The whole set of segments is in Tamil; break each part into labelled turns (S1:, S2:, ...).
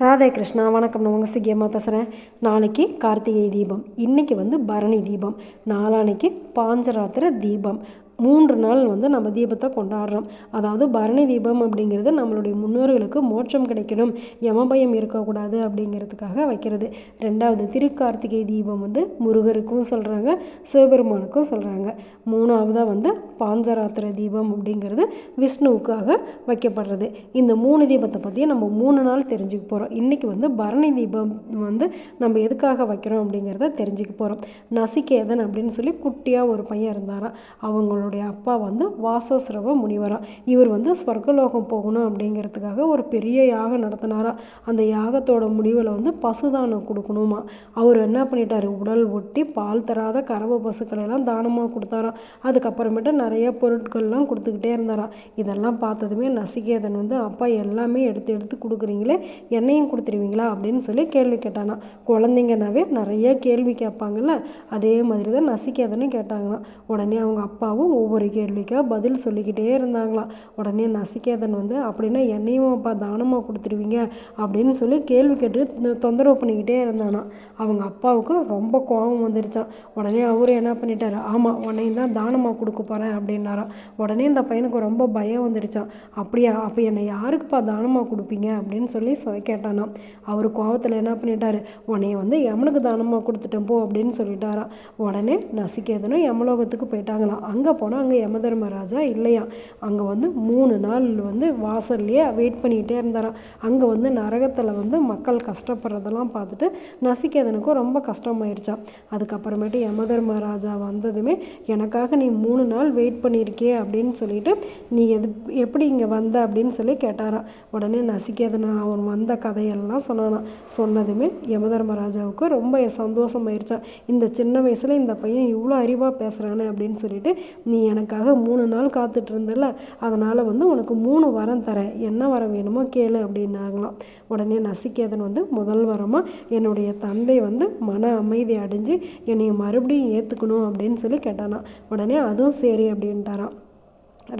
S1: ராதே கிருஷ்ணா வணக்கம். நான் உங்கள் சிக்கியம்மா பேசுகிறேன் நாளைக்கு கார்த்திகை தீபம். இன்றைக்கி வந்து பரணி தீபம். நாளான்னைக்கு பாஞ்சராத்திர தீபம். மூன்று நாள் வந்து நம்ம தீபத்தை கொண்டாடுறோம். அதாவது பரணி தீபம் அப்படிங்கிறது நம்மளுடைய முன்னோர்களுக்கு மோட்சம் கிடைக்கணும். யமபயம் இருக்கக்கூடாது அப்படிங்கிறதுக்காக வைக்கிறது. ரெண்டாவது திருக்கார்த்திகை தீபம் வந்து முருகருக்கும் சொல்கிறாங்க சிவபெருமானுக்கும் சொல்கிறாங்க மூணாவதாக வந்து பாஞ்சராத்திர தீபம் அப்படிங்கிறது விஷ்ணுவுக்காக வைக்கப்படுறது. இந்த மூணு தீபத்தை பற்றி நம்ம மூணு நாள் தெரிஞ்சுக்க போகிறோம் இன்றைக்கி வந்து பரணி தீபம் வந்து நம்ம எதுக்காக வைக்கிறோம் அப்படிங்கிறத தெரிஞ்சுக்க போகிறோம் நசிகேதன் அப்படின்னு சொல்லி குட்டியாக ஒரு பையன் இருந்தாராம். அவங்களோட அவருடைய அப்பா வந்து வாசஸ்ரவ முனிவரா. இவர் வந்து ஸ்வர்கலோகம் போகணும் அப்படிங்கிறதுக்காக ஒரு பெரிய யாகம் நடத்தினாரா. அந்த யாகத்தோட முடிவில் வந்து பசுதானம் கொடுக்கணுமா. அவர் என்ன பண்ணிட்டார்? உடல் ஒட்டி பால் தராத கறவை பசுக்களை எல்லாம் தானமாக கொடுத்தாராம் அதுக்கப்புறமேட்டு நிறைய பொருட்கள்லாம் கொடுத்துக்கிட்டே இருந்தாராம் இதெல்லாம் பார்த்ததுமே நசிகேதன் வந்து அப்பா எல்லாமே எடுத்து எடுத்து கொடுக்குறீங்களே. என்னையும் கொடுத்துருவீங்களா? அப்படின்னு சொல்லி கேள்வி கேட்டானா. குழந்தைங்கனாவே நிறைய கேள்வி கேட்பாங்கல்ல. அதே மாதிரி தான் நசிகேதனும் கேட்டாங்களாம். உடனே அவங்க அப்பாவும் ஒவ்வொரு கேள்விக்காக பதில் சொல்லிக்கிட்டே இருந்தாங்களாம். உடனே நசிகேதன் வந்து அப்படின்னா என்னையும் அப்பா தானமாக கொடுத்துருவீங்க? அப்படின்னு சொல்லி கேள்வி கேட்டு தொந்தரவு பண்ணிக்கிட்டே இருந்தானா. அவங்க அப்பாவுக்கு ரொம்ப கோபம் வந்துருச்சான் உடனே அவரும் என்ன பண்ணிட்டாரு? ஆமாம் உன்னையும் தான் தானமாக கொடுக்க போகிறேன் அப்படின்னாராம். உடனே இந்த பையனுக்கு ரொம்ப பயம் வந்துருச்சான் அப்படியா அப்போ என்னை யாருக்குப்பா தானமாக கொடுப்பீங்க? அப்படின்னு சொல்லி கேட்டானா அவர் கோபத்தில் என்ன பண்ணிட்டாரு? உன்னைய வந்து யமனுக்கு தானமாக கொடுத்துட்டேன் போ அப்படின்னு சொல்லிட்டாராம். உடனே நசிகேதனும் யமலோகத்துக்கு போயிட்டாங்களாம். அங்கே போனால் அங்கே யமதர்மராஜா இல்லையா? அங்கே வந்து மூணு நாள் வந்து வாசல்லையே வெயிட் பண்ணிகிட்டே இருந்தாராம். அங்கே வந்து நரகத்தில் வந்து மக்கள் கஷ்டப்படுறதெல்லாம் பார்த்துட்டு நசிக்கேதனுக்கும் ரொம்ப கஷ்டமாயிருச்சான் அதுக்கப்புறமேட்டு யமதர்மராஜா வந்ததுமே எனக்காக நீ மூணு நாள் வெயிட் பண்ணியிருக்கே அப்படின்னு சொல்லிட்டு நீ எது எப்படி இங்கே வந்த? அப்படின்னு சொல்லி கேட்டாராம். உடனே நசிக்கேதனா அவன் வந்த கதையெல்லாம் சொன்னானான் சொன்னதுமே யமதர்மராஜாவுக்கு ரொம்ப சந்தோஷமாயிருச்சான் இந்த சின்ன வயசில் இந்த பையன் இவ்வளோ அறிவாக பேசுகிறானே அப்படின்னு சொல்லிட்டு நீ நீ எனக்காக மூணு நாள் காத்துட்டு இருந்தல அதனால் வந்து உனக்கு மூணு வரம் தரேன். என்ன வரம் வேணுமோ கேளு அப்படின்னாங்களாம். உடனே நசிக்கேதன் வந்து முதல் வரமாக என்னுடைய தந்தை வந்து மன அமைதி அடைஞ்சு என்னை மறுபடியும் ஏற்றுக்கணும் அப்படின்னு சொல்லி கேட்டானா உடனே அதுவும் சரி அப்படின்ட்டாரான்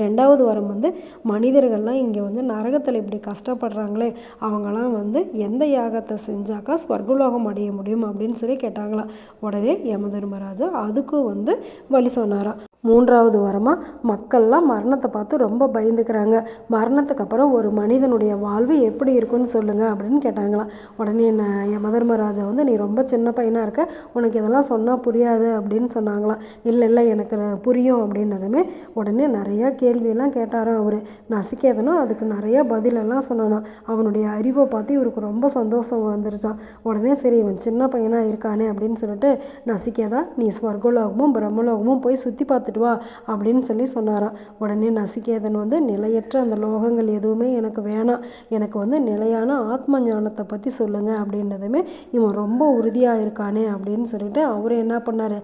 S1: ரெண்டாவது வரம் வந்து மனிதர்கள்லாம் இங்கே வந்து நரகத்தில் இப்படி கஷ்டப்படுறாங்களே அவங்களாம் வந்து எந்த யாகத்தை செஞ்சாக்கா ஸ்வர்கலோகம் அடைய முடியும் அப்படின்னு சொல்லி கேட்டாங்களாம். உடனே யமதர்மராஜா அதுக்கும் வந்து வழி சொன்னாராம். மூன்றாவது வரமாக மக்கள்லாம் மரணத்தை பார்த்து ரொம்ப பயந்துக்கிறாங்க. மரணத்துக்கு அப்புறம் ஒரு மனிதனுடைய வாழ்வு எப்படி இருக்குன்னு சொல்லுங்கள் அப்படின்னு கேட்டாங்களாம். உடனே என்ன என் மதர்மராஜா வந்து நீ ரொம்ப சின்ன பையனாக இருக்க உனக்கு இதெல்லாம் சொன்னால் புரியாது அப்படின்னு சொன்னாங்களாம். இல்லை இல்லை எனக்கு புரியும் அப்படின்னதுமே உடனே நிறையா கேள்வியெல்லாம் கேட்டாராம் அவர். நசிக்கேதனும் அதுக்கு நிறையா பதிலெல்லாம் சொன்னானான் அவனுடைய அறிவை பார்த்து இவருக்கு ரொம்ப சந்தோஷம் வந்துருச்சான் உடனே சரி இவன் சின்ன பையனாக இருக்கானே அப்படின்னு சொல்லிட்டு நசிக்கேதா நீ ஸ்வர்கலோகமும் பிரம்மலோகமும் போய் சுற்றி பார்த்து பார்த்துட்டு வா அப்படின்னு சொல்லி சொன்னாராம். உடனே நசிகேதன் வந்து நிலையற்ற அந்த லோகங்கள் எதுவுமே எனக்கு வேணாம். எனக்கு வந்து நிலையான ஆத்ம ஞானத்தை பற்றி சொல்லுங்கள் அப்படின்றதுமே இவன் ரொம்ப உறுதியாக இருக்கானே அப்படின்னு சொல்லிட்டு அவர் என்ன பண்ணார்?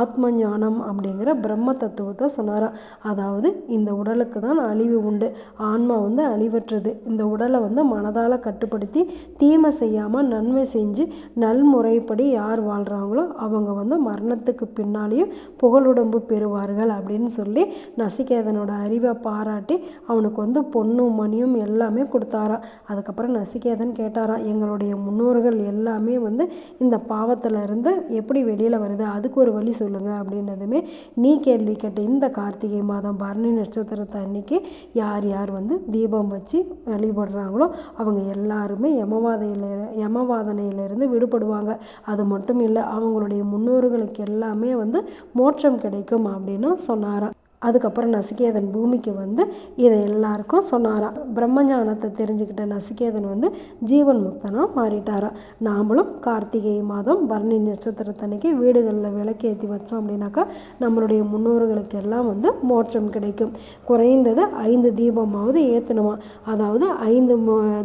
S1: ஆத்ம ஞானம் அப்படிங்கிற பிரம்ம தத்துவத்தை சொன்னாராம். அதாவது இந்த உடலுக்கு தான் அழிவு உண்டு. ஆன்மா வந்து அழிவற்றது. இந்த உடலை வந்து மனதால் கட்டுப்படுத்தி தீமை செய்யாமல் நன்மை செஞ்சு நல்முறைப்படி யார் வாழ்கிறாங்களோ அவங்க வந்து மரணத்துக்கு பின்னாலேயும் புகழுடம்பு பெறுவார் மகள் அப்படின்னு சொல்லி நசிகேதனோட அறிவை பாராட்டி அவனுக்கு வந்து பொண்ணும் மணியும் எல்லாமே கொடுத்தாராம் அதுக்கப்புறம் நசிகேதன் கேட்டாராம் எங்களுடைய முன்னோர்கள் எல்லாமே வந்து இந்த பாவத்தில் இருந்து எப்படி வெளியில் வருது? அதுக்கு ஒரு வழி சொல்லுங்கள் அப்படின்னதுமே நீ கேள்வி கேட்ட இந்த கார்த்திகை மாதம் பரணி நட்சத்திரத்தை அன்னைக்கு யார் யார் வந்து தீபம் வச்சு வழிபடுறாங்களோ அவங்க எல்லாருமே யமவாதையில் யமவாதனையிலிருந்து விடுபடுவாங்க. அது மட்டும் இல்லை அவங்களுடைய முன்னோர்களுக்கு எல்லாமே வந்து மோட்சம் கிடைக்கும் அப்படின்னு சொன்னாராம் அதுக்கப்புறம் நசிகேதன் பூமிக்கு வந்து இதை எல்லாருக்கும் சொன்னாராம் பிரம்மஞானத்தை தெரிஞ்சுக்கிட்ட நசிகேதன் வந்து ஜீவன் முக்தனாக மாறிட்டாராம் நாமளும் கார்த்திகை மாதம் பரணி நட்சத்திரத்தன்னைக்கு வீடுகளில் விளக்கேற்றி வச்சோம் அப்படின்னாக்கா நம்மளுடைய முன்னோர்களுக்கு எல்லாம் வந்து மோட்சம் கிடைக்கும். குறைந்தது ஐந்து தீபமாவது ஏற்றணுமா அதாவது ஐந்து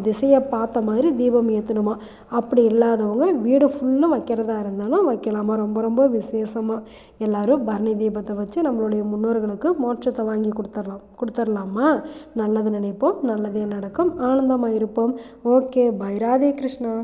S1: திசையை பார்த்த மாதிரி தீபம் ஏற்றணுமா அப்படி இல்லாதவங்க வீடு ஃபுல்லும் வைக்கிறதா இருந்தாலும் வைக்கலாமா. ரொம்ப ரொம்ப விசேஷமாக எல்லோரும் பரணி தீபத்தை வச்சு நம்மளுடைய முன்னோர்களுக்கு மோட்சத்தை வாங்கி கொடுத்துடலாம் கொடுத்துர்லாமா? நல்லது நினைப்போம் நல்லதே நடக்கும். ஆனந்தமாக இருப்போம். Okay bye. ராதே கிருஷ்ணா.